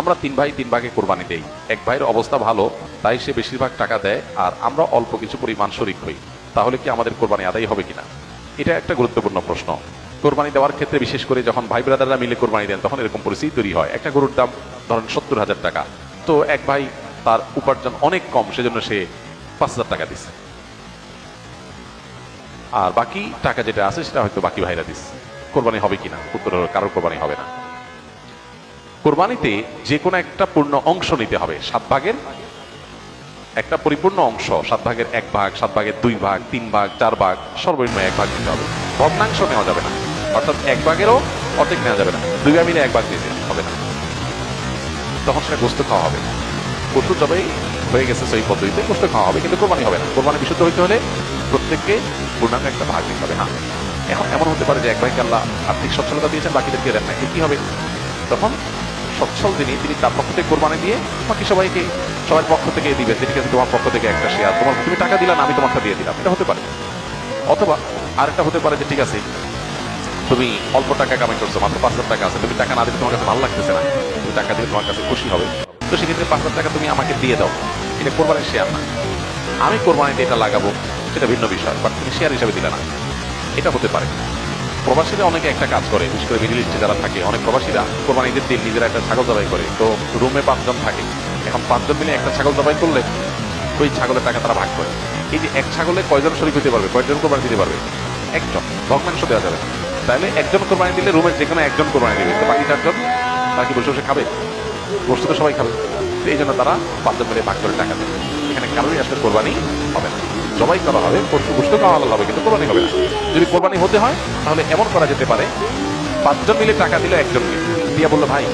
আমরা তিন ভাই তিন ভাগে কোরবানি দেই। এক ভাইয়ের অবস্থা ভালো, তাই সে বেশিরভাগ টাকা দেয়, আর আমরা অল্প কিছু পরিমাণ শরিক হই। তাহলে কি আমাদের কোরবানি আদায় হবে কিনা? এটা একটা গুরুত্বপূর্ণ প্রশ্ন। কোরবানি দেওয়ার ক্ষেত্রে বিশেষ করে যখন ভাই ব্রাদাররা মিলে কোরবানি দেন, তখন এরকম পরিস্থিতি তৈরি হয়। একটা গরুর দাম ধরেন সত্তর হাজার টাকা। তো এক ভাই তার উপার্জন অনেক কম, সেজন্য সে পাঁচ হাজার টাকা দিচ্ছে আর বাকি টাকা যেটা আছে, সেটা হয়তো বাকি ভাইরা দিচ্ছে কোরবানি হবে কিনা? উত্তর কারোর কোরবানি হবে না। কোরবানিতে যে কোনো একটা পূর্ণ অংশ নিতে হবে। সাত ভাগের একটা পরিপূর্ণ অংশ, সাত ভাগের এক ভাগ, সাত ভাগের দুই ভাগ, তিন ভাগ, চার ভাগ, সর্বনিম্ন এক ভাগ নিতে হবে। ভগ্নাংশ নেওয়া যাবে না। অর্থাৎ এক ভাগেরও অর্ধেক নেওয়া যাবে না। দুই ভাগ মিলে এক ভাগ দিতে হবে না। তখন সেটা গোস্ত খাওয়া হবে। পশু তবেই হয়ে গেছে সেই পদ্ধতিতে গোস্ত খাওয়া হবে, কিন্তু কোরবানি হবে না। কোরবানি বিশুদ্ধ হইতে হলে প্রত্যেককে পূর্ণাঙ্গ একটা ভাগ দিতে হবে হ্যাঁ এখন এমন হতে পারে যে এক ভাইকে আল্লাহ আর্থিক সচ্ছলতা দিয়েছেন, বাকিদেরকে দেন না কি হবে? তখন সচ্ছল তিনি তিনি তার পক্ষ থেকে কোরবানি দিয়ে বাকি সবাইকে, সবার পক্ষ থেকে দিবেন। যে ঠিক আছে তোমার পক্ষ থেকে একটা শেয়ার। তোমার তুমি টাকা দিলা না, আমি তোমারটা দিয়ে দিলাম। এটা হতে পারে। অথবা আরেকটা হতে পারে যে, ঠিক আছে, তুমি অল্প টাকা কামাই করছ, মাত্র পাঁচ হাজার টাকা আছে। তুমি টাকা না দিলে তোমার কাছে ভালো লাগতেছে না। তুমি টাকা দিলে তোমার কাছে খুশি হবে। তো সেক্ষেত্রে পাঁচ হাজার টাকা তুমি আমাকে দিয়ে দাও। এটা কোরবানির শেয়ার না। আমি কোরবানিতে এটা লাগাবো, সেটা ভিন্ন বিষয়, বাট তুমি শেয়ার হিসাবে দিলে না। এটা হতে পারে। প্রবাসীরা অনেকে একটা কাজ করে, বিশেষ করে মিডিল ইস্টে যারা থাকে, অনেক প্রবাসীরা কোরবানিদের দিন নিজেরা একটা ছাগল জবাই করে। তো রুমে পাঁচজন থাকে। এখন পাঁচজন মিলে একটা ছাগল জবাই করলে ওই ছাগলের টাকা তারা ভাগ করে। এই যে এক ছাগলে কয়জন শরীর হতে পারবে? কয়জন কোরবানি দিতে পারবে? একজন। ভগ্নাংশ দেওয়া যাবে। তাহলে একজন কোরবানি দিলে রুমের যে কোনো একজন কোরবানি দিবে, তো বাকি চারজন বাকি বসে বসে খাবে? বসে তো সবাই খাবে। এই জন্য তারা পাঁচজন মিলে ভাগ করে টাকা দেবে। এখানে কারোরই আসলে কোরবানি হবে না। জবাই করা হবে, পশু খাওয়া আলাদা হবে, কিন্তু কোরবানি হবে না। যদি কোরবানি হতে হয়, তাহলে এমন করা যেতে পারে, পাঁচজন মিলে টাকা দিল একজনকে দিয়া বলল, ভাই,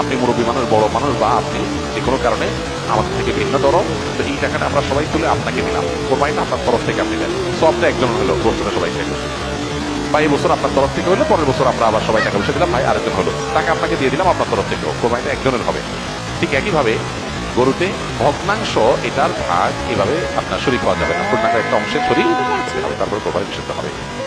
আপনি মুরব্বী মানুষ, বড় মানুষ বা আপনি যে কোনো কারণে আমাদের থেকে ভিন্ন ধরো তো এই টাকাটা আমরা সবাই তুলে আপনাকে দিলাম। কোরবানিটা আপনার তরফ থেকে আপনি দেন। সবটা একজন হলো গোষ্ঠটা সবাই বা এই বছর আপনার তরফ থেকে হলো, পরের বছর আমরা আবার সবাই টাকা পয়সা দিলাম, ভাই, আরেকজন হলো। টাকা আপনাকে দিয়ে দিলাম, আপনার তরফ থেকেও। কোরবানিটা একজনের হবে। ঠিক একইভাবে গরুতে ভগ্নাংশ এটার ভাগ এভাবে আপনার শরীর পাওয়া যাবে না। পূর্ণাঙ্গ একটা অংশের শরীর, তারপর বিশুদ্ধ হবে।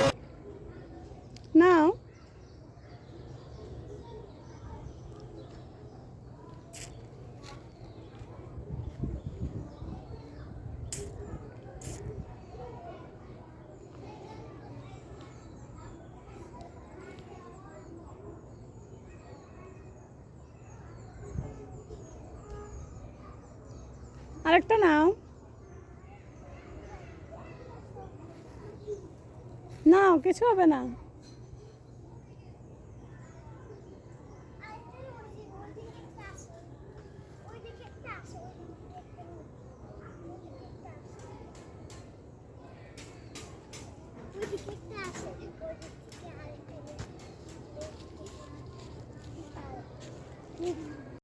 আরেকটা নাও নাও কিছু হবে না